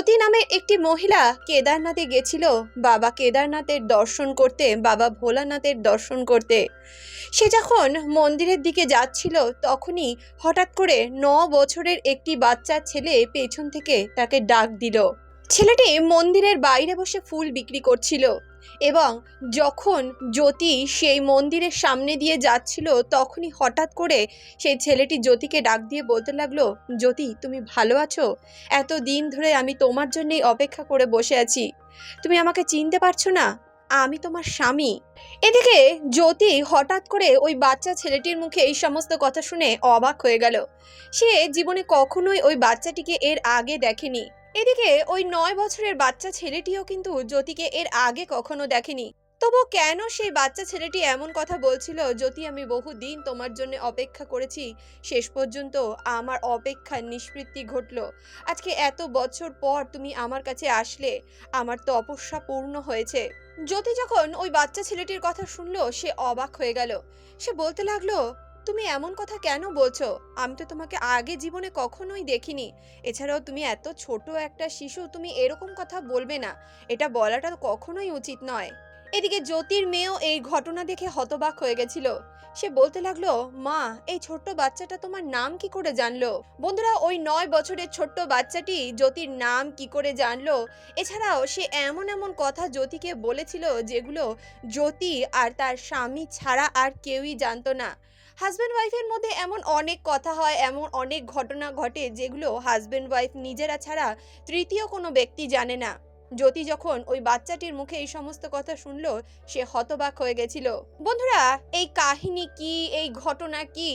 জ্যোতি নামে একটি মহিলা কেদারনাথে গেছিল। বাবা কেদারনাথের দর্শন করতে, বাবা ভোলানাথের দর্শন করতে। সে যখন মন্দিরের দিকে যাচ্ছিল, তখনই হঠাৎ করে ন বছরের একটি বাচ্চা ছেলে পেছন থেকে তাকে ডাক দিল। ছেলেটি মন্দিরের বাইরে বসে ফুল বিক্রি করছিল। এবং যখন জ্যোতি সেই মন্দিরের সামনে দিয়ে যাচ্ছিল, তখনই হঠাৎ করে সেই ছেলেটি জ্যোতিকে ডাক দিয়ে বলতে লাগল, জ্যোতি, তুমি ভালো আছো? এত দিন ধরে আমি তোমার জন্যই অপেক্ষা করে বসে আছি। তুমি আমাকে চিনতে পারছ না? আমি তোমার স্বামী। এদিকে জ্যোতি হঠাৎ করে ওই বাচ্চা ছেলেটির মুখে এই সমস্ত কথা শুনে অবাক হয়ে গেল। সে জীবনে কখনোই ওই বাচ্চাটিকে এর আগে দেখেনি। এদিকে ওই নয় বছরের বাচ্চা ছেলেটিও কিন্তু জ্যোতিকে এর আগে কখনো দেখেনি। তবু কেন সেই বাচ্চা ছেলেটি এমন কথা বলছিল, জ্যোতি, আমি বহু দিন তোমার জন্য অপেক্ষা করেছি, শেষ পর্যন্ত আমার অপেক্ষার নিষ্পত্তি ঘটলো। আজকে এত বছর পর তুমি আমার কাছে আসলে, আমার তপস্যা পূর্ণ হয়েছে। জ্যোতি যখন ওই বাচ্চা ছেলেটির কথা শুনলো, সে অবাক হয়ে গেল। সে বলতে লাগল তুমি এমন কথা কেন বলছো? আমি তো তোমাকে আগে জীবনে কখনোই দেখিনি। এছাড়াও তুমি এত ছোট একটা শিশু, তুমি এরকম কথা বলবে না। এটা বলাটা কখনোই উচিত নয়। এদিকে জ্যোতির মেয়েও এই ঘটনা দেখে হতবাক হয়ে গেছিল। সে বলতে লাগল, মা, এই ছোট্ট বাচ্চাটা তোমার নাম কি করে জানলো? বন্ধুরা, ওই নয় বছরের ছোট্ট বাচ্চাটি জ্যোতির নাম কি করে জানলো? এছাড়াও সে এমন এমন কথা জ্যোতিকে বলেছিল, যেগুলো জ্যোতি আর তার স্বামী ছাড়া আর কেউই জানতো না। হাজব্যান্ড ওয়াইফের মধ্যে এমন অনেক কথা হয়, এমন অনেক ঘটনা ঘটে যেগুলো হাজব্যান্ড ওয়াইফ নিজেরা ছাড়া তৃতীয় কোনো ব্যক্তি জানে না। জ্যোতি যখন ওই বাচ্চাটির মুখে এই সমস্ত কথা শুনল, সে হতবাক হয়ে গেছিল। বন্ধুরা, এই কাহিনী কি, এই ঘটনা কি,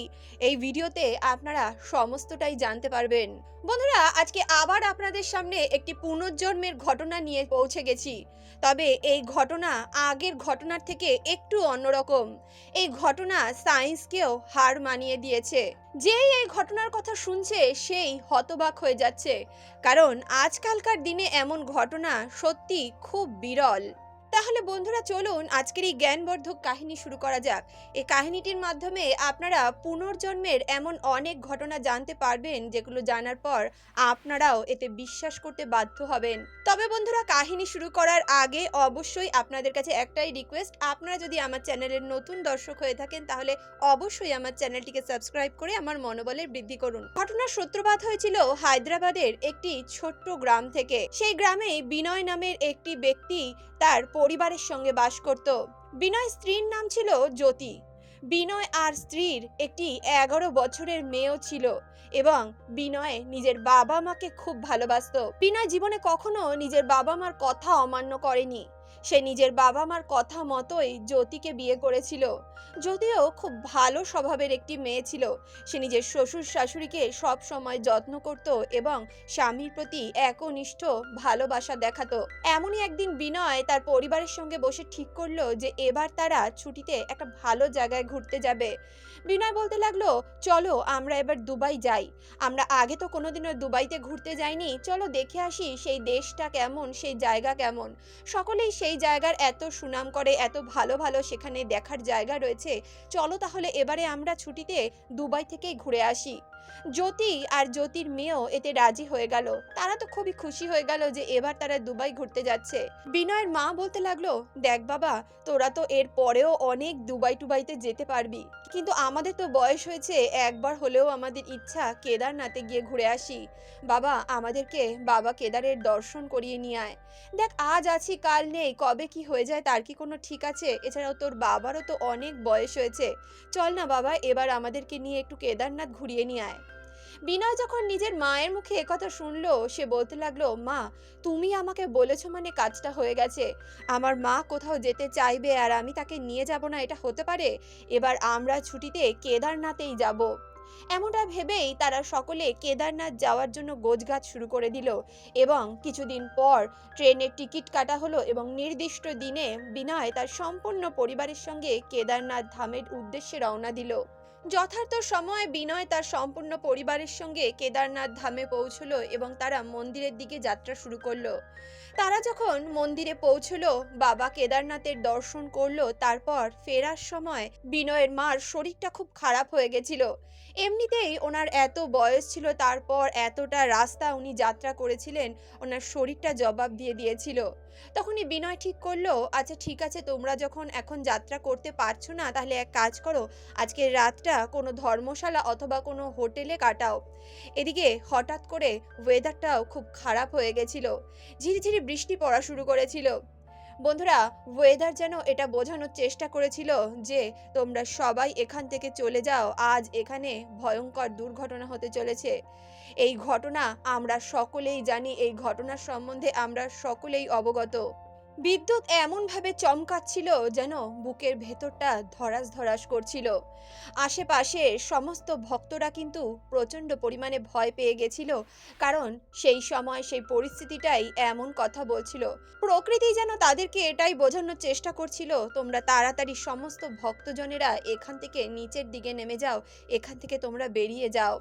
এই ভিডিওতে আপনারা সমস্তটাই জানতে পারবেন। বন্ধুরা, আজকে আবার আপনাদের সামনে একটি পুনর্জন্মের ঘটনা নিয়ে পৌঁছে গেছি। তবে এই ঘটনা আগের ঘটনার থেকে একটু অন্যরকম। এই ঘটনা সায়েন্সকেও হার মানিয়ে দিয়েছে। যেই এই ঘটনার কথা শুনছে, সেই হতবাক হয়ে যাচ্ছে। কারণ আজকালকার দিনে এমন ঘটনা সত্যি খুব বিরল। তাহলে বন্ধুরা চলুন আজকের এই জ্ঞানবর্ধক কাহিনী শুরু করা যাক। এই কাহিনীটির মাধ্যমে আপনারা পুনর্জন্মের এমন অনেক ঘটনা জানতে পারবেন, যেগুলো জানার পর আপনারাও এতে বিশ্বাস করতে বাধ্য হবেন। তবে বন্ধুরা, কাহিনী শুরু করার আগে অবশ্যই আপনাদের কাছে একটাই রিকোয়েস্ট আপনারা যদি আমার চ্যানেলের নতুন দর্শক হয়ে থাকেন, তাহলে অবশ্যই আমার চ্যানেলটিকে সাবস্ক্রাইব করে আমার মনোবলের বৃদ্ধি করুন। ঘটনার সূত্রপাত হয়েছিল হায়দ্রাবাদের একটি ছোট্ট গ্রাম থেকে। সেই গ্রামে বিনয় নামের একটি ব্যক্তি তার পরিবারের সঙ্গে বাস করত। বিনয় স্ত্রীর নাম ছিল জ্যোতি। বিনয় আর স্ত্রীর একটি এগারো বছরের মেয়েও ছিল এবং বিনয় নিজের বাবা মাকে খুব ভালোবাসত। বিনয় জীবনে কখনো নিজের বাবা মার কথা অমান্য করেনি। সে নিজের বাবা মার কথা মতোই জ্যোতিকে বিয়ে করেছিল। যদিও খুব ভালো স্বভাবের একটি মেয়ে ছিল, সে নিজের শ্বশুর শাশুড়িকে সব সময় যত্ন করত এবং স্বামীর প্রতি একনিষ্ঠ ভালোবাসা দেখাতো। এমনই একদিন বিনয় তার পরিবারের সঙ্গে বসে ঠিক করল যে এবার তারা ছুটিতে একটা ভালো জায়গায় ঘুরতে যাবে। বিনয় বলতে লাগল, চলো, আমরা এবার দুবাই যাই। আমরা আগে তো কোনোদিনও দুবাইতে ঘুরতে যাইনি। চলো দেখে আসি সেই দেশটা কেমন, সেই জায়গা কেমন। সকলেই সেই জায়গার এত সুনাম করে, এত ভালো ভালো সেখানে দেখার জায়গা রয়েছে। চলো তাহলে এবারে আমরা ছুটিতে দুবাই থেকেই ঘুরে আসি। জ্যোতি আর জ্যোতির মেয়েও এতে রাজি হয়ে গেল। তারা তো খুবই খুশি হয়ে গেল যে এবার তারা দুবাই ঘুরতে যাচ্ছে। বিনয়ের মা বলতে লাগল, দেখ বাবা, তোরা তো এর পরেও অনেক দুবাই টুবাইতে যেতে পারবি। কিন্তু আমাদের তো বয়স হয়েছে, একবার হলেও আমাদের ইচ্ছা কেদারনাথে গিয়ে ঘুরে আসি। বাবা, আমাদেরকে বাবা কেদারের দর্শন করিয়ে নিয়ে আয়। দেখ, আজ আছি, কাল নেই, কবে কি হয়ে যায় তার কি কোনো ঠিক আছে? এছাড়াও তোর বাবারও তো অনেক বয়স হয়েছে। চল না বাবা, এবার আমাদেরকে নিয়ে একটু কেদারনাথ ঘুরিয়ে নিয়ে আয়। বিনয় যখন নিজের মায়ের মুখে একথা শুনলো, সে বলতে লাগল, মা, তুমি আমাকে বলেছ মানে কাজটা হয়ে গেছে। আমার মা কোথাও যেতে চাইবে আর আমি তাকে নিয়ে যাব না, এটা হতে পারে? এবার আমরা ছুটিতে কেদারনাথেই যাব। এমনটা ভেবেই তারা সকলে কেদারনাথ যাওয়ার জন্য গোছগাছ শুরু করে দিল এবং কিছুদিন পর ট্রেনের টিকিট কাটা হলো এবং নির্দিষ্ট দিনে বিনয় তার সম্পূর্ণ পরিবারের সঙ্গে কেদারনাথ ধামের উদ্দেশ্যে রওনা দিল। যথার্থ সময়ে বিনয় তার সম্পূর্ণ পরিবারের সঙ্গে কেদারনাথ ধামে পৌঁছলো এবং তারা মন্দিরের দিকে যাত্রা শুরু করল। তারা যখন মন্দিরে পৌঁছলো, বাবা কেদারনাথের দর্শন করল, তারপর ফেরার সময় বিনয়ের মার শরীরটা খুব খারাপ হয়ে গেছিল। এমনিতেই ওনার এত বয়স ছিল, তারপর এতটা রাস্তা উনি যাত্রা করেছিলেন, ওনার শরীরটা জবাব দিয়ে দিয়েছিল। তখনই বিনয় ঠিক করল আচ্ছা ঠিক আছে, তোমরা যখন এখন যাত্রা করতে পারছ না, তাহলে এক কাজ করো, আজকে রাতটা কোনো ধর্মশালা অথবা কোনো হোটেলে কাটাও। এদিকে হঠাৎ করে ওয়েদারটাও খুব খারাপ হয়ে গেছিল। ঝিরিঝিরি বৃষ্টি পড়া শুরু করেছিল। বন্ধুরা ওয়েদার যেন এটা বোঝানোর চেষ্টা করেছিল যে তোমরা সবাই এখান থেকে চলে যাও, আজ এখানে ভয়ঙ্কর দুর্ঘটনা হতে চলেছে। এই ঘটনা আমরা সকলেই জানি, এই ঘটনার সম্বন্ধে আমরা সকলেই অবগত। বিদ্যুৎ এমনভাবে চমকাচ্ছিল যেন বুকের ভেতরটা ধরাস ধরাস করছিল। আশেপাশে সমস্ত ভক্তরা কিন্তু প্রচণ্ড পরিমাণে ভয় পেয়ে গেছিল, কারণ সেই সময় সেই পরিস্থিতিটাই এমন কথা বলছিল। প্রকৃতি যেন তাদেরকে এটাই বোঝানোর চেষ্টা করছিল, তোমরা তাড়াতাড়ি সমস্ত ভক্তজনেরা এখান থেকে নিচের দিকে নেমে যাও, এখান থেকে তোমরা বেরিয়ে যাও।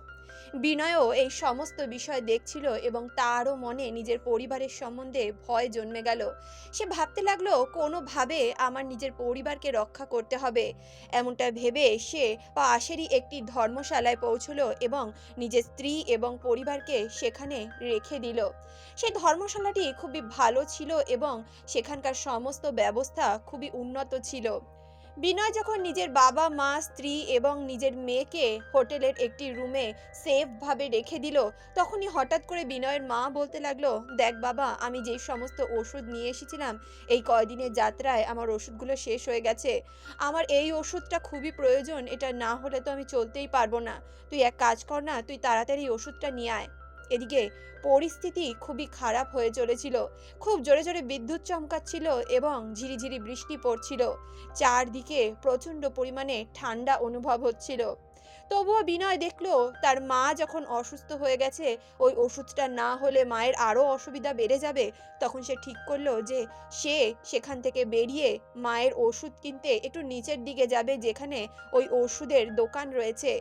বিনয়ও এই সমস্ত বিষয় দেখছিল এবং তারও মনে নিজের পরিবারের সম্বন্ধে ভয় জন্মে গেল। সে ভাবতে লাগল, কোনোভাবে আমার নিজের পরিবারকে রক্ষা করতে হবে। এমনটা ভেবে সে পাশেরই একটি ধর্মশালায় পৌঁছলো এবং নিজের স্ত্রী এবং পরিবারকে সেখানে রেখে দিল। সেই ধর্মশালাটি খুবই ভালো ছিল এবং সেখানকার সমস্ত ব্যবস্থা খুবই উন্নত ছিল। বিনয় যখন নিজের বাবা, মা, স্ত্রী এবং নিজের মেয়েকে হোটেলের একটি রুমে সেফভাবে রেখে দিল, তখনই হঠাৎ করে বিনয়ের মা বলতে লাগল, দেখ বাবা, আমি যেই সমস্ত ওষুধ নিয়ে এসেছিলাম, এই কয়দিনের যাত্রায় আমার ওষুধগুলো শেষ হয়ে গেছে। আমার এই ওষুধটা খুবই প্রয়োজন, এটা না হলে তো আমি চলতেই পারব না। তুই এক কাজ কর না, তুই তাড়াতাড়ি ওষুধটা নিয়ে আয়। এদিকে পরিস্থিতি খুবই খারাপ হয়ে চলেছিল। খুব জোরে জোরে বিদ্যুৎ চমকাচ্ছিল এবং ঝিরিঝিরি বৃষ্টি পড়ছিল। চারদিকে প্রচণ্ড পরিমাণে ঠান্ডা অনুভব হচ্ছিল। তবুও বিনয় দেখল, তার মা যখন অসুস্থ হয়ে গেছে, ওই ওষুধটা না হলে মায়ের আরও অসুবিধা বেড়ে যাবে। তখন সে ঠিক করল যে, সে সেখান থেকে বেরিয়ে মায়ের ওষুধ কিনতে একটু নিচের দিকে যাবে, যেখানে ওই ওষুধের দোকান রয়েছে।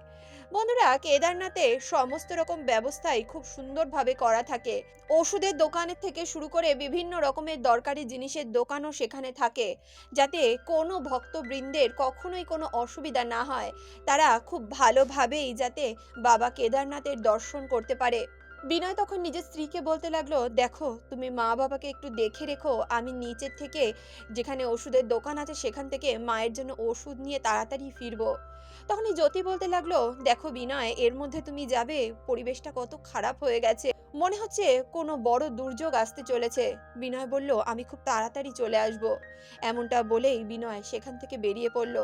বন্ধুরা, কেদারনাথে সমস্ত রকম ব্যবস্থাই খুব সুন্দরভাবে করা থাকে। ওষুধের দোকানের থেকে শুরু করে বিভিন্ন রকমের দরকারি জিনিসের দোকানও সেখানে থাকে, যাতে কোনো ভক্তবৃন্দের কখনোই কোনো অসুবিধা না হয়। তারা খুব ভালোভাবেই যাতে বাবা কেদারনাথের দর্শন করতে পারে। বিনয় তখন নিজের স্ত্রীকে বলতে লাগল, দেখো, তুমি মা বাবাকে একটু দেখে রেখো। আমি নিচের থেকে যেখানে ওষুধের দোকান আছে, সেখান থেকে মায়ের জন্য ওষুধ নিয়ে তাড়াতাড়ি ফিরবো। তখনই জ্যোতি বলতে লাগল, দেখো বিনয়, এর মধ্যে তুমি যাবে, পরিবেশটা কত খারাপ হয়ে গেছে। মনে হচ্ছে কোনো বড় দুর্যোগ আসতে চলেছে। বিনয় বলল, আমি খুব তাড়াতাড়ি চলে আসব। এমনটা বলেই বিনয় সেখান থেকে বেরিয়ে পড়ল।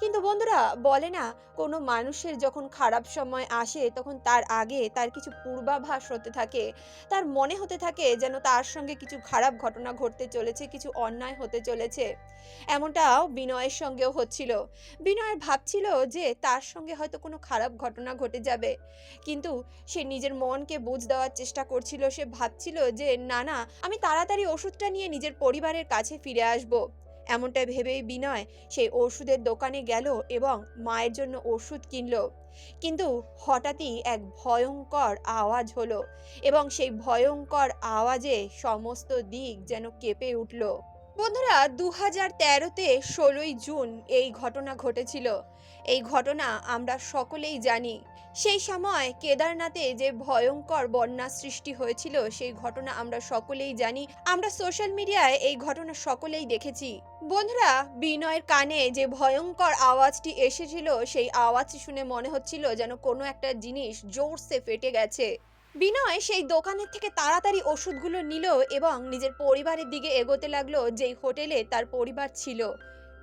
কিন্তু বন্ধুরা, বলে না, কোনো মানুষের যখন খারাপ সময় আসে, তখন তার আগে তার কিছু পূর্বাভাস হতে থাকে। তার মনে হতে থাকে যেন তার সঙ্গে কিছু খারাপ ঘটনা ঘটতে চলেছে, কিছু অন্যায় হতে চলেছে। এমনটাও বিনয়ের সঙ্গেও হচ্ছিল। বিনয় ভাবছিল যে তার সঙ্গে হয়তো কোনো খারাপ ঘটনা ঘটে যাবে। কিন্তু সে নিজের মনকে বুঝ দেওয়ার চেষ্টা করছিল। সে ভাবছিল যে, না না, আমি তাড়াতাড়ি ওষুধটা নিয়ে নিজের পরিবারের কাছে ফিরে আসব। এমনটা ভেবেই বিনয় সেই ওষুধের দোকানে গেল এবং মায়ের জন্য ওষুধ কিনল। কিন্তু হঠাৎই এক ভয়ঙ্কর আওয়াজ হলো এবং সেই ভয়ঙ্কর আওয়াজে সমস্ত দিক যেন কেঁপে উঠল। বন্ধুরা দু হাজার তেরোতে ষোলোই জুন এই ঘটনা ঘটেছিল। এই ঘটনা আমরা সকলেই জানি। সেই সময় কেদারনাথে যে ভয়ঙ্কর বন্যা সৃষ্টি হয়েছিল, সেই ঘটনা আমরা সকলেই জানি। আমরা সোশ্যাল মিডিয়ায় এই ঘটনা সকলেই দেখেছি। বন্ধুরা, বিনয়ের কানে যে ভয়ঙ্কর আওয়াজটি এসেছিল, সেই আওয়াজটি শুনে মনে হচ্ছিল যেন কোনো একটা জিনিস জোরসে ফেটে গেছে। বিনয় সেই দোকানের থেকে তাড়াতাড়ি ওষুধগুলো নিল এবং নিজের পরিবারের দিকে এগোতে লাগল, যেই হোটেলে তার পরিবার ছিল।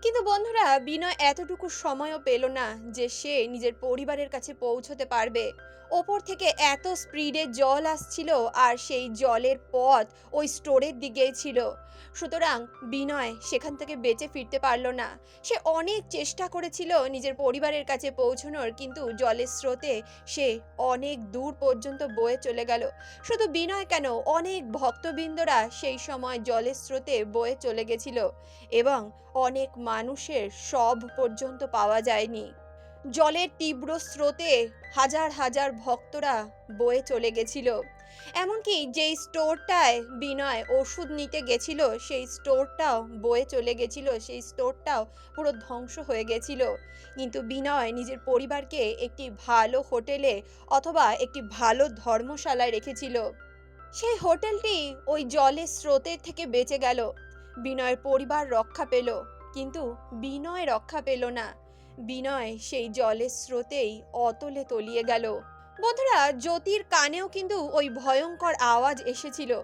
কিন্তু বন্ধুরা বিনয় এতটুকু সময়ও পেল না যে সে নিজের পরিবারের কাছে পৌঁছতে পারবে। ওপর থেকে এত স্পিডে জল আসছিল আর সেই জলের পথ ওই স্টোরের দিকেই ছিল। সুতরাং বিনয় সেখান থেকে বেঁচে ফিরতে পারল না। সে অনেক চেষ্টা করেছিল নিজের পরিবারের কাছে পৌঁছানোর, কিন্তু জলের স্রোতে সে অনেক দূর পর্যন্ত বয়ে চলে গেল। শুধু বিনয় কেন, অনেক ভক্তবৃন্দরা সেই সময় জলের স্রোতে বয়ে চলে গেছিল এবং অনেক মানুষের সব পর্যন্ত পাওয়া যায়নি। জলের তীব্র স্রোতে হাজার হাজার ভক্তরা বয়ে চলে গেছিল। এমনকি যেই স্টোরটায় বিনয় ওষুধ নিতে গেছিল, সেই স্টোরটাও বয়ে চলে গেছিল, সেই স্টোরটাও পুরো ধ্বংস হয়ে গেছিল। কিন্তু বিনয় নিজের পরিবারকে একটি ভালো হোটেলে অথবা একটি ভালো ধর্মশালায় রেখেছিল। সেই হোটেলটি ওই জলের স্রোতের থেকে বেঁচে গেল। বিনয়ের পরিবার রক্ষা পেল, কিন্তু বিনয় রক্ষা পেল না। বিনয় সেই জলের স্রোতেই অতলে তলিয়ে গেল। বন্ধুরা, জ্যোতির কানেও কিন্তু ওই ভয়ঙ্কর আওয়াজ এসেছিল।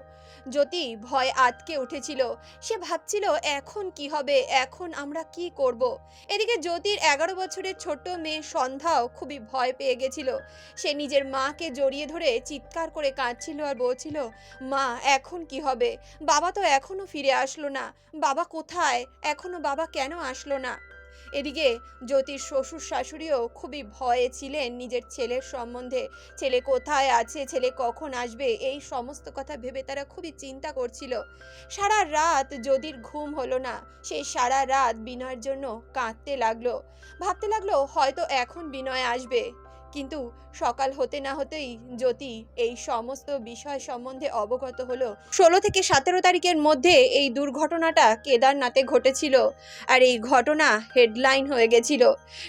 জ্যোতি ভয় আটকে উঠেছিল। সে ভাবছিল, এখন কি হবে? এখন আমরা কি করব। এদিকে জ্যোতির এগারো বছরের ছোট্ট মেয়ে সন্ধ্যাও খুবই ভয় পেয়ে গেছিল। সে নিজের মাকে জড়িয়ে ধরে চিৎকার করে কাঁদছিল আর বলছিল, মা, এখন কি হবে? বাবা তো এখনও ফিরে আসলো না। বাবা কোথায়? এখনও বাবা কেন আসলো না? এদিকে জ্যোতির শ্বশুর শাশুড়িও খুবই ভয়ে ছিলেন নিজের ছেলের সম্বন্ধে। ছেলে কোথায় আছে, ছেলে কখন আসবে, এই সমস্ত কথা ভেবে তারা খুবই চিন্তা করছিল। সারা রাত যদির ঘুম হলো না সেই সারা রাত বিনয়ের জন্য কাঁদতে লাগল। ভাবতে লাগল হয়তো এখন বিনয় আসবে। কিন্তু সকাল হতে না হতেই জ্যোতি এই সমস্ত বিষয় সম্বন্ধে অবগত হলো। ষোলো থেকে সতেরো তারিখের মধ্যে এই দুর্ঘটনাটা কেদারনাথে ঘটেছিল আর এই ঘটনা হেডলাইন হয়ে গেছিল।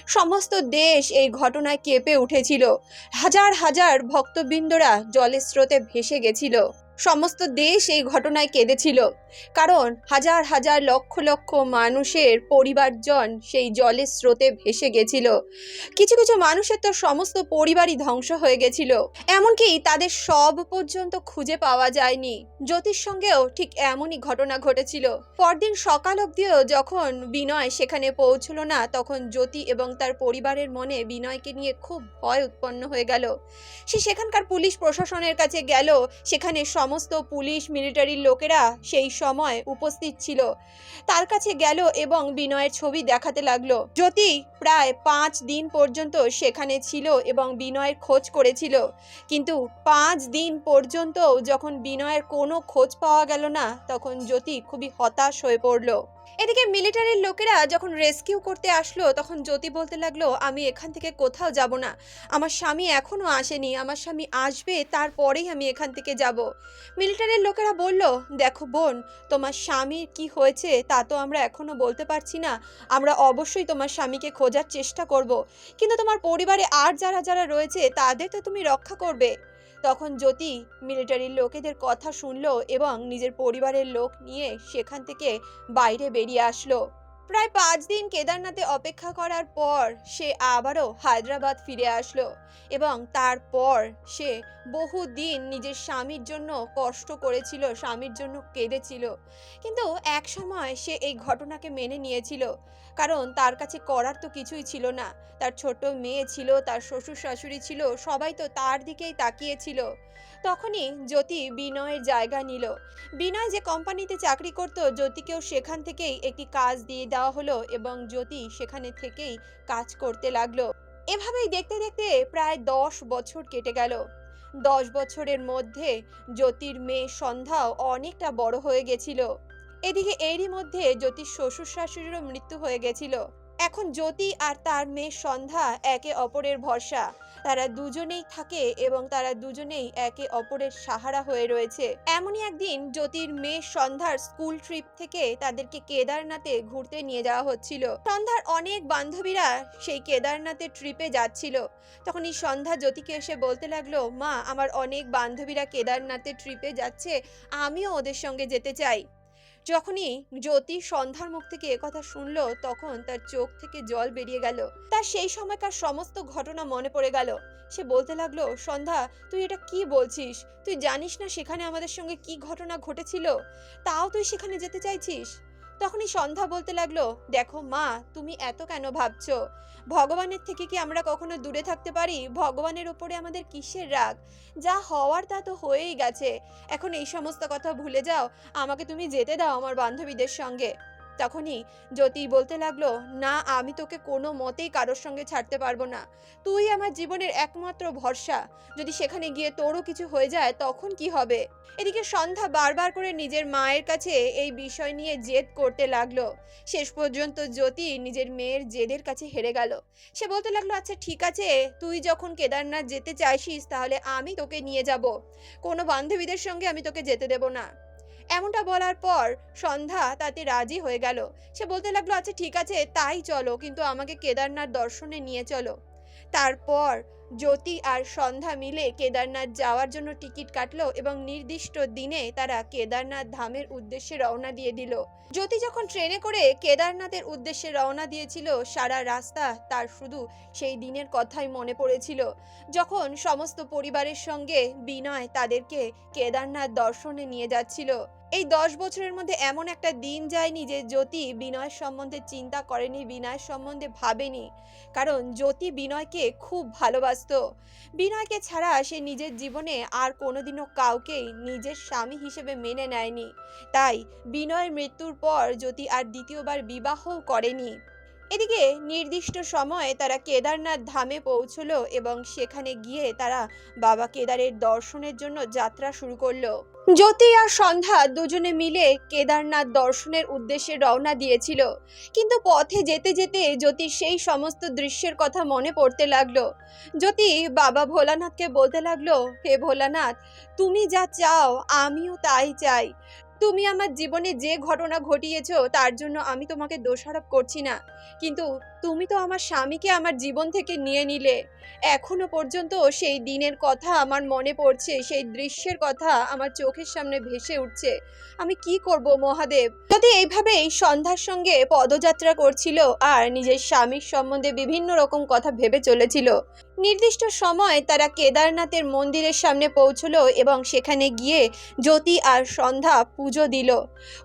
সমস্ত দেশ এই ঘটনায় কেঁপে উঠেছিল। হাজার হাজার ভক্তবৃন্দরা জলের স্রোতে ভেসে গেছিল। সমস্ত দেশ এই ঘটনায় কেঁদেছিল। কারণ হাজার হাজার লক্ষ লক্ষ মানুষের পরিবারজন সেই জলের স্রোতে ভেসে গেছিল। কিছু কিছু মানুষের তো সমস্ত পরিবারই ধ্বংস হয়ে গেছিল। এমনকি তাদের সব পর্যন্ত খুঁজে পাওয়া যায়নি। জ্যোতির সঙ্গেও ঠিক এমনই ঘটনা ঘটেছিল। পরদিন সকাল অবধিও যখন বিনয় সেখানে পৌঁছলো না, তখন জ্যোতি এবং তার পরিবারের মনে বিনয়কে নিয়ে খুব ভয় উৎপন্ন হয়ে গেল। সে সেখানকার পুলিশ প্রশাসনের কাছে গেল, সেখানে সমস্ত পুলিশ মিলিটারির লোকেরা সেই সময় উপস্থিত ছিল। তার কাছে গেল এবং বিনয়ের ছবি দেখাতে লাগল। জ্যোতি প্রায় পাঁচ দিন পর্যন্ত সেখানে ছিল এবং বিনয়ের খোঁজ করেছিল। কিন্তু পাঁচ দিন পর্যন্ত যখন বিনয়ের কোনো খোঁজ পাওয়া গেল না, তখন জ্যোতি খুবই হতাশ হয়ে পড়ল। এদিকে মিলিটারির লোকেরা যখন রেস্কিউ করতে আসলো, তখন জ্যোতি বলতে লাগল, আমি এখান থেকে কোথাও যাব না। আমার স্বামী এখনও আসেনি। আমার স্বামী আসবে, তারপরেই আমি এখান থেকে যাব। মিলিটারির লোকেরা বলল, দেখো বোন, তোমার স্বামীর কি হয়েছে তা তো আমরা এখনও বলতে পারছি না। আমরা অবশ্যই তোমার স্বামীকে খোঁজার চেষ্টা করব। কিন্তু তোমার পরিবারে আর যারা যারা রয়েছে, তাদের তো তুমি রক্ষা করবে। তখন জ্যোতি মিলিটারির লোকেদের কথা শুনলো এবং নিজের পরিবারের লোক নিয়ে সেখান থেকে বাইরে বেরিয়ে আসলো। প্রায় পাঁচ দিন কেদারনাথে অপেক্ষা করার পর সে আবারও হায়দ্রাবাদ ফিরে আসলো এবং তারপর সে বহু দিন নিজের স্বামীর জন্য কষ্ট করেছিল, স্বামীর জন্য কেঁদেছিল। কিন্তু এক সময় সে এই ঘটনাকে মেনে নিয়েছিল, কারণ তার কাছে করার তো কিছুই ছিল না। তার ছোট মেয়ে ছিল, তার শ্বশুর শাশুড়ি ছিল, সবাই তো তার দিকেই তাকিয়েছিল। তখনই জ্যোতি বিনয়ের জায়গা নিল। বিনয় যে কোম্পানিতে চাকরি করত, জ্যোতিকেও সেখান থেকেই একটি কাজ দিয়ে দেওয়া হলো এবং জ্যোতি সেখানে থেকেই কাজ করতে লাগল। এভাবেই দেখতে দেখতে প্রায় দশ বছর কেটে গেল। দশ বছরের মধ্যে জ্যোতির মেয়ে সন্ধ্যাও অনেকটা বড় হয়ে গেছিল। এদিকে এরই মধ্যে জ্যোতির শ্বশুর শাশুড়িরও মৃত্যু হয়ে গেছিল। এখন জ্যোতি আর তার মেয়ে সন্ধ্যা একে অপরের ভরসা। তারা দুজনেই থাকে এবং তারা দুজনেই একে অপরের সাহারা হয়ে রয়েছে। এমনই একদিন জ্যোতির মেয়ে সন্ধ্যার স্কুল ট্রিপ থেকে তাদেরকে কেদারনাথে ঘুরতে নিয়ে যাওয়া হচ্ছিল। সন্ধ্যার অনেক বান্ধবীরা সেই কেদারনাথের ট্রিপে যাচ্ছিল। তখন এই সন্ধ্যা জ্যোতিকে এসে বলতে লাগল, মা, আমার অনেক বান্ধবীরা কেদারনাথের ট্রিপে যাচ্ছে, আমিও ওদের সঙ্গে যেতে চাই। যখনই জ্যোতি সন্ধ্যার মুখ থেকে একথা শুনল, তখন তার চোখ থেকে জল বেরিয়ে গেল। তার সেই সময়কার সমস্ত ঘটনা মনে পড়ে গেল। সে বলতে লাগল, সন্ধ্যা, তুই এটা কি বলছিস? তুই জানিস না সেখানে আমাদের সঙ্গে কি ঘটনা ঘটেছিল? তাও তুই সেখানে যেতে চাইছিস? তখনই সন্ধ্যা বলতে লাগল, দেখো মা, তুমি এত কেন ভাবছ? ভগবানের থেকে কি আমরা কখনো দূরে থাকতে পারি? ভগবানের ওপরে আমাদের কিসের রাগ? যা হওয়ার তা তো হয়েই গেছে। এখন এই সমস্ত কথা ভুলে যাও। আমাকে তুমি যেতে দাও আমার বান্ধবীদের সঙ্গে। তখনই জ্যোতি বলতে লাগল, না, আমি তোকে কোনো মতেই কারোর সঙ্গে ছাড়তে পারব না। তুই আমার জীবনের একমাত্র ভরসা। যদি সেখানে গিয়ে তোরও কিছু হয়ে যায়, তখন কি হবে? এদিকে সন্ধ্যা বারবার করে নিজের মায়ের কাছে এই বিষয় নিয়ে জেদ করতে লাগল। শেষ পর্যন্ত জ্যোতি নিজের মেয়ের জেদের কাছে হেরে গেল। সে বলতে লাগল আচ্ছা ঠিক আছে, তুই যখন কেদারনাথ যেতে চাইছিস, তাহলে আমি তোকে নিয়ে যাব। কোনো বান্ধবীদের সঙ্গে আমি তোকে যেতে দেব না। এমনটা বলার পর সন্ধ্যা তাতে রাজি হয়ে গেল। সে বলতে লাগল আচ্ছা ঠিক আছে, তাই চলো, কিন্তু আমাকে কেদারনাথ দর্শনে নিয়ে চলো। তারপর জ্যোতি আর সন্ধ্যা মিলে কেদারনাথ যাওয়ার জন্য টিকিট কাটলো এবং নির্দিষ্ট দিনে তারা কেদারনাথ ধামের উদ্দেশ্যে রওনা দিয়ে দিল। জ্যোতি যখন ট্রেনে করে কেদারনাথের উদ্দেশ্যে রওনা দিয়েছিল, সারা রাস্তা তার শুধু সেই দিনের কথাই মনে পড়েছিল। যখন সমস্ত পরিবারের সঙ্গে বিনয় তাদেরকে কেদারনাথ দর্শনে নিয়ে যাচ্ছিল। এই দশ বছরের মধ্যে এমন একটা দিন যায়নি যে জ্যোতি বিনয়ের সম্বন্ধে চিন্তা করেনি, বিনয়ের সম্বন্ধে ভাবেনি। কারণ জ্যোতি বিনয়কে খুব ভালোবাসতো। বিনয়কে ছাড়া সে নিজের জীবনে আর কোনোদিনও কাউকেই নিজের স্বামী হিসেবে মেনে নেয়নি। তাই বিনয়ের মৃত্যুর পর জ্যোতি আর দ্বিতীয়বার বিবাহও করেনি। এদিকে নির্দিষ্ট সময়ে তারা কেদারনাথ ধামে পৌঁছলো এবং সেখানে গিয়ে তারা বাবা কেদারের দর্শনের জন্য যাত্রা শুরু করল। জ্যোতি আর সন্ধ্যা দুজনে মিলে কেদারনাথ দর্শনের উদ্দেশ্যে রওনা দিয়েছিল। কিন্তু পথে যেতে যেতে জ্যোতি সেই সমস্ত দৃশ্যের কথা মনে পড়তে লাগল। জ্যোতি, বাবা ভোলানাথকে বলতে লাগল, হে ভোলানাথ, তুমি যা চাও, আমিও তাই চাই। তুমি আমার জীবনে যে ঘটনা ঘটিয়েছো তার জন্য আমি তোমাকে দোষারোপ করছি না। কিন্তু তুমি তো আমার স্বামীকে আমার জীবন থেকে নিয়ে নিলে। এখনও পর্যন্ত সেই দিনের কথা আমার মনে পড়ছে, সেই দৃশ্যের কথা আমার চোখের সামনে ভেসে উঠছে। আমি কি করব মহাদেব? যদি এইভাবেই সন্ধ্যার সঙ্গে পদযাত্রা করছিল আর নিজের স্বামীর সম্বন্ধে বিভিন্ন রকম কথা ভেবে চলেছিল, নির্দিষ্ট সময় তারা কেদারনাথের মন্দিরের সামনে পৌঁছলো এবং সেখানে গিয়ে জ্যোতি আর সন্ধ্যা পুজো দিল।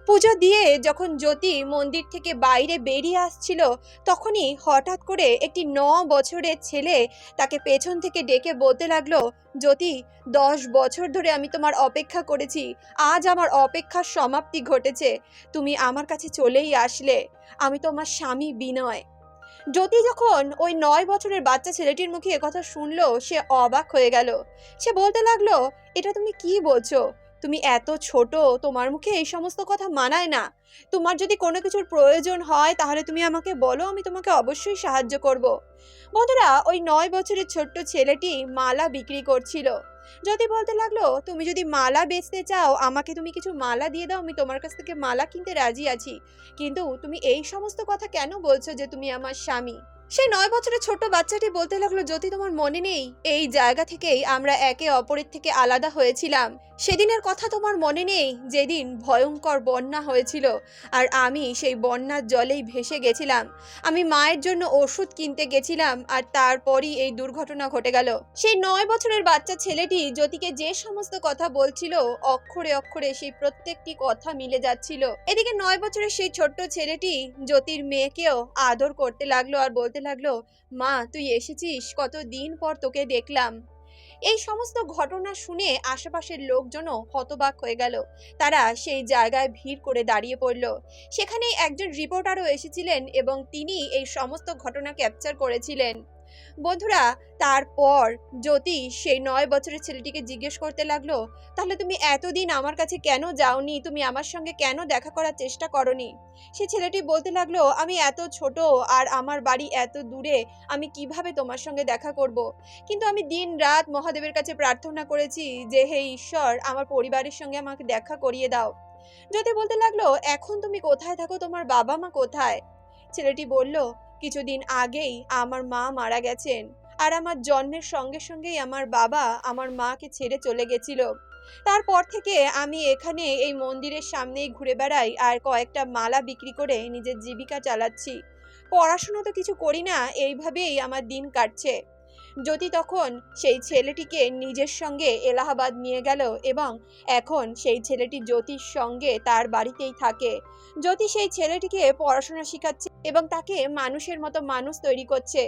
পুজো দিয়ে যখন জ্যোতি মন্দির থেকে বাইরে বেরিয়ে আসছিল, তখনই হঠাৎ করে একটি ন বছরের ছেলে তাকে পেছন থেকে ডেকে বলতে লাগল, জ্যোতি, দশ বছর ধরে আমি তোমার অপেক্ষা করেছি। আজ আমার অপেক্ষার সমাপ্তি ঘটেছে। তুমি আমার কাছে চলেই আসলে। আমি তোমার স্বামী বিনয়। জ্যোতি যখন ওই নয় বছরের বাচ্চা ছেলেটির মুখে একথা শুনলো, সে অবাক হয়ে গেল। সে বলতে লাগল, এটা তুমি কি বলছো? তুমি এত ছোট, তোমার মুখে এই সমস্ত কথা মানায় না। তোমার যদি কোনো কিছুর প্রয়োজন হয়, তাহলে তুমি আমাকে বলো, আমি তোমাকে অবশ্যই সাহায্য করব। বন্ধুরা, ওই নয় বছরের ছোট্ট ছেলেটি মালা বিক্রি করছিল। যদি বলতে লাগল, তুমি যদি মালা বেচতে চাও, আমাকে তুমি কিছু মালা দিয়ে দাও, আমি তোমার কাছ থেকে মালা কিনতে রাজি আছি। কিন্তু তুমি এই সমস্ত কথা কেন বলছো যে তুমি আমার স্বামী? সেই নয় বছরের ছোট বাচ্চাটি বলতে লাগল, যদি তোমার মনে নেই, এই জায়গা থেকেই আমরা একে অপরের থেকে আলাদা হয়েছিলাম। সেদিনের কথা তোমার মনে নেই, যেদিন ভয়ঙ্কর বন্যা হয়েছিল, আর আমি সেই বন্যার জলেই ভেসে গেছিলাম। আমি মায়ের জন্য ওষুধ কিনতে গেছিলাম, আর তারপরই এই দুর্ঘটনা ঘটে গেল। সেই নয় বছরের বাচ্চা ছেলেটি জ্যোতিকে যে সমস্ত কথা বলছিল, অক্ষরে অক্ষরে সেই প্রত্যেকটি কথা মিলে যাচ্ছিল। এদিকে নয় বছরের সেই ছোট্ট ছেলেটি জ্যোতির মেয়েকেও আদর করতে লাগল আর বলতে লাগল, মা, তুই এসেছিস? কত দিন পর তোকে দেখলাম। এই সমস্ত ঘটনা শুনে আশেপাশের লোকজনও হতবাক হয়ে গেল। তারা সেই জায়গায় ভিড় করে দাঁড়িয়ে পড়ল। সেখানে একজন রিপোর্টারও এসেছিলেন এবং তিনি এই সমস্ত ঘটনা ক্যাপচার করেছিলেন। বন্ধুরা, তারপর জ্যোতি সেই নয় বছরের ছেলেটিকে জিজ্ঞেস করতে লাগল, তাহলে তুমি এতদিন আমার কাছে কেন যাওনি? তুমি আমার সঙ্গে কেন দেখা করার চেষ্টা করনি? সে ছেলেটি বলতে লাগল, আমি এত ছোট আর আমার বাড়ি এত দূরে, আমি কীভাবে তোমার সঙ্গে দেখা করব। কিন্তু আমি দিন রাত মহাদেবের কাছে প্রার্থনা করেছি যে, হে ঈশ্বর, আমার পরিবারের সঙ্গে আমাকে দেখা করিয়ে দাও। জ্যোতি বলতে লাগল, এখন তুমি কোথায় থাকো? তোমার বাবা মা কোথায়? ছেলেটি বলল কিছুদিন আগেই আমার মা মারা গেছেন আর আমার জন্মের সঙ্গে সঙ্গেই আমার বাবা আমার মাকে ছেড়ে চলে গেছিল। তারপর থেকে আমি এখানে এই মন্দিরের সামনেই ঘুরে বেড়াই আর কয়েকটা মালা বিক্রি করে নিজের জীবিকা চালাচ্ছি। পড়াশুনো তো কিছু করি না, এইভাবেই আমার দিন কাটছে। জ্যোতি তখন সেই ছেলেটিকে নিজের সঙ্গে এলাহাবাদ নিয়ে গেল এবং এখন সেই ছেলেটি জ্যোতির সঙ্গে তার বাড়িতেই থাকে জ্যোতি সেই ছেলেটিকে পড়াশোনা শিখাচ্ছে এবং তাকে মানুষের মতো মানুষ তৈরি করছে।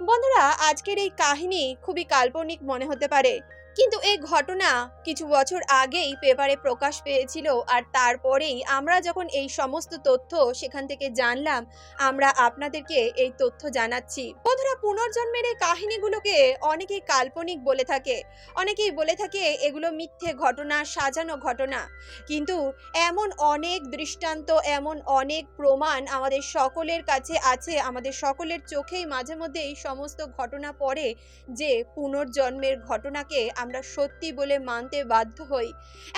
বন্ধুরা, আজকের এই কাহিনী খুবই কাল্পনিক মনে হতে পারে। কিন্তু এই ঘটনা কিছু বছর আগেই পেপারে প্রকাশ পেয়েছিল আর তারপরেই আমরা যখন এই সমস্ত তথ্য সেখান থেকে জানলাম, আমরা আপনাদেরকে এই তথ্য জানাচ্ছি। বন্ধুরা, পুনর্জন্মের এই কাহিনীগুলোকে অনেকেই কাল্পনিক বলে থাকে, অনেকেই বলে থাকে এগুলো মিথ্যে ঘটনা, সাজানো ঘটনা। কিন্তু এমন অনেক দৃষ্টান্ত, এমন অনেক প্রমাণ আমাদের সকলের কাছে আছে, আমাদের সকলের চোখেই মাঝে মধ্যে এই সমস্ত ঘটনা পড়ে যে পুনর্জন্মের ঘটনাকে আমরা সত্যি বলে মানতে বাধ্য হই।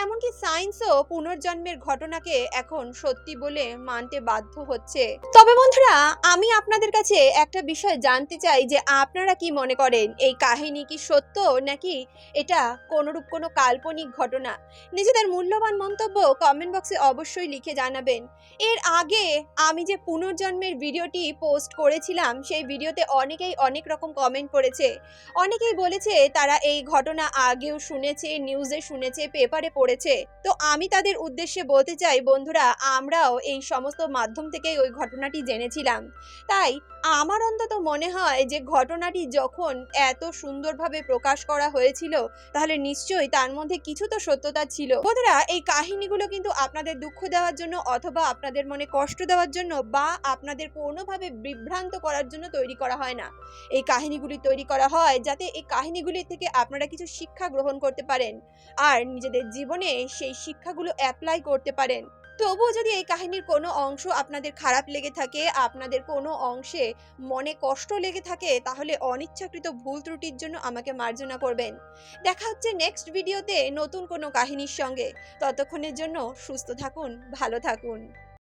এমনকি সায়েন্সও পুনর্জন্মের ঘটনাকে এখন সত্যি বলে মানতে বাধ্য হচ্ছে। তবে বন্ধুরা, আমি আপনাদের কাছে একটা বিষয় জানতে চাই যে আপনারা কি মনে করেন? এই কাহিনী কি সত্য নাকি এটা কোনোরূপ কোনো কাল্পনিক ঘটনা? নিজেদের মূল্যবান মন্তব্য কমেন্ট বক্সে অবশ্যই লিখে জানাবেন। এর আগে আমি যে পুনর্জন্মের ভিডিওটি পোস্ট করেছিলাম, সেই ভিডিওতে অনেকেই অনেক রকম কমেন্ট করেছে। অনেকেই বলেছে তারা এই ঘটনা আগেও শুনেছে নিউজে শুনেছে পেপারে পড়েছে। তো আমি তাদের উদ্দেশ্যে বলতে চাই, বন্ধুরা, আমরাও এই সমস্ত মাধ্যম থেকে ওই ঘটনাটি জেনেছিলাম। তাই আমার অন্তত মনে হয় যে ঘটনাটি যখন এত সুন্দরভাবে প্রকাশ করা হয়েছিল, তাহলে নিশ্চয়ই তার মধ্যে কিছু তো সত্যতা ছিল। বন্ধুরা, এই কাহিনীগুলো কিন্তু আপনাদের দুঃখ দেওয়ার জন্য অথবা আপনাদের মনে কষ্ট দেওয়ার জন্য বা আপনাদের কোনোভাবে বিভ্রান্ত করার জন্য তৈরি করা হয় না। এই কাহিনীগুলি তৈরি করা হয় যাতে এই কাহিনীগুলি থেকে আপনারা কিছু শিক্ষা গ্রহণ করতে পারেন। আর নিজেদের জীবনে সেই শিক্ষাগুলো অ্যাপ্লাই করতে পারেন। তবুও যদি এই কাহিনীর কোনো অংশ আপনাদের খারাপ লেগে থাকে, আপনাদের কোনো অংশে মনে কষ্ট লেগে থাকে, তাহলে অনিচ্ছাকৃত ভুল ত্রুটির জন্য আমাকে মার্জনা করবেন। দেখা হচ্ছে নেক্সট ভিডিওতে নতুন কোনো কাহিনীর সঙ্গে। ততক্ষণের জন্য সুস্থ থাকুন, ভালো থাকুন।